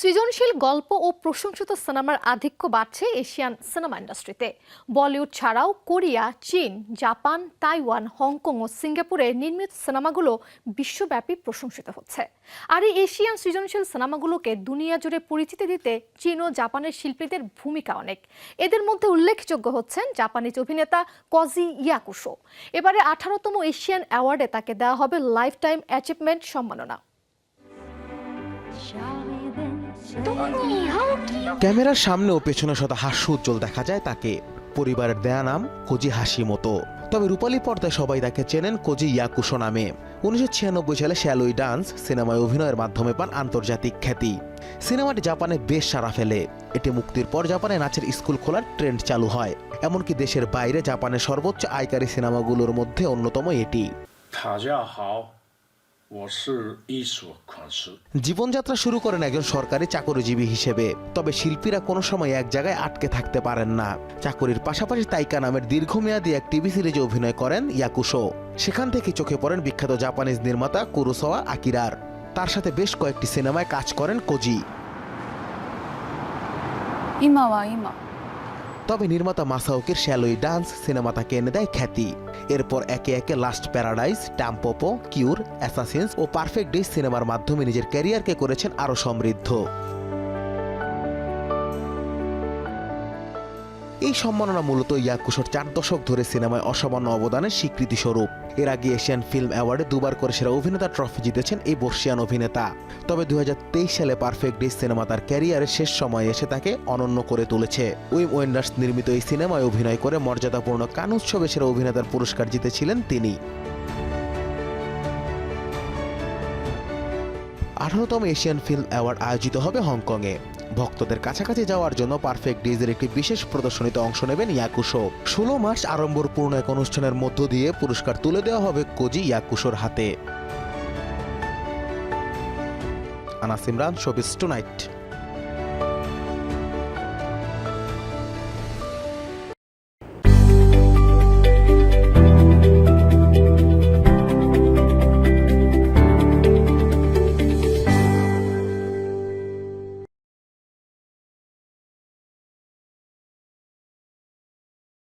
সৃজনশীল গল্প ও প্রশংসিত সিনেমার আধিক্য বাড়ছে এশিয়ান সিনেমা ইন্ডাস্ট্রিতে। বলিউড ছাড়াও কোরিয়া, চীন, জাপান, তাইওয়ান, হংকং ও সিঙ্গাপুরে নির্মিত সিনেমাগুলো বিশ্বব্যাপী প্রশংসিত হচ্ছে। আর এই এশিয়ান সৃজনশীল সিনেমাগুলোকে দুনিয়া জুড়ে পরিচিতি দিতে চীন ও জাপানের শিল্পীদের ভূমিকা অনেক। এদের মধ্যে উল্লেখযোগ্য হচ্ছেন জাপানিজ অভিনেতা কজি ইয়াকুশো। এবারে আঠারোতম এশিয়ান অ্যাওয়ার্ডে তাকে দেওয়া হবে লাইফ টাইম অ্যাচিভমেন্ট সম্মাননা। ক্যামেরার সামনে ও পেছনে শত হাস্য উজ্জ্বল দেখা যায় তাকে। পরিবারের দেয়া নাম কোজি হাসি মতো তবে রূপালী পর্দায় সবাই তাকে চেনেন কোজি ইয়াকুশো নামে। উনিশশো ছিয়ানব্বই সালে শ্যালোই ডান্স সিনেমায় অভিনয়ের মাধ্যমে পান আন্তর্জাতিক খ্যাতি। সিনেমাটি জাপানে বেশ সাড়া ফেলে। এটি মুক্তির পর জাপানে নাচের স্কুল খোলার ট্রেন্ড চালু হয়। এমনকি দেশের বাইরে জাপানের সর্বোচ্চ আয়কারী সিনেমাগুলোর মধ্যে অন্যতম এটি। জীবনযাত্রা শুরু করেন একজন সরকারি চাকরিজীবী হিসেবে, তবে শিল্পীরা কোনো সময় এক জায়গায় আটকে থাকতে পারেন না। চাকরির পাশাপাশি তাইকা নামের দীর্ঘমেয়াদী এক টিভি সিরিজে অভিনয় করেন ইয়াকুশো। সেখান থেকে চোখে পড়েন বিখ্যাত জাপানিজ নির্মাতা কুরুসওয়া আকিরার। তার সাথে বেশ কয়েকটি সিনেমায় কাজ করেন কোজি। ইমা তবে নির্মাতা মাসাউকের শ্যালোই ডান্স সিনেমা তাকে এনে দেয় খ্যাতি। এরপর একে একে last paradise Tampopo cure, assassins ও পারফেক্ট ডিস সিনেমার মাধ্যমে নিজের ক্যারিয়ারকে করেছেন আরও সমৃদ্ধ। এই সম্মাননা মূলত ইয়াকুশোর চার দশক ধরে সিনেমায় অসামান্য অবদানের স্বীকৃতি স্বরূপ এর আগে এশিয়ান ফিল্ম অ্যাওয়ার্ডে দুবার করে সেরা অভিনেতা ট্রফি জিতেছেন এই বর্ষিয়ান অভিনেতা। তবে দু হাজার তেইশ সালে পারফেক্ট ডেজ সিনেমা তার ক্যারিয়ারের শেষ সময়ে এসে তাকে অনন্য করে তুলেছে। উইম ওয়েন্ডার্স নির্মিত এই সিনেমায় অভিনয় করে মর্যাদাপূর্ণ কান উৎসবে সেরা অভিনেতার পুরস্কার জিতেছিলেন তিনি। আঠারোতম এশিয়ান ফিল্ম অ্যাওয়ার্ড আয়োজিত হবে হংকংয়ে। ভক্তদের কাছাকাছি যাওয়ার জন্য পারফেক্ট ডিজের একটি বিশেষ প্রদর্শনীতে অংশ নেবেন ইয়াকুশো। ষোলো মার্চ আড়ম্বরপূর্ণ এক অনুষ্ঠানের মধ্য দিয়ে পুরস্কার তুলে দেওয়া হবে কোজি ইয়াকুশোর হাতে। Anas Imran showbiz tonight.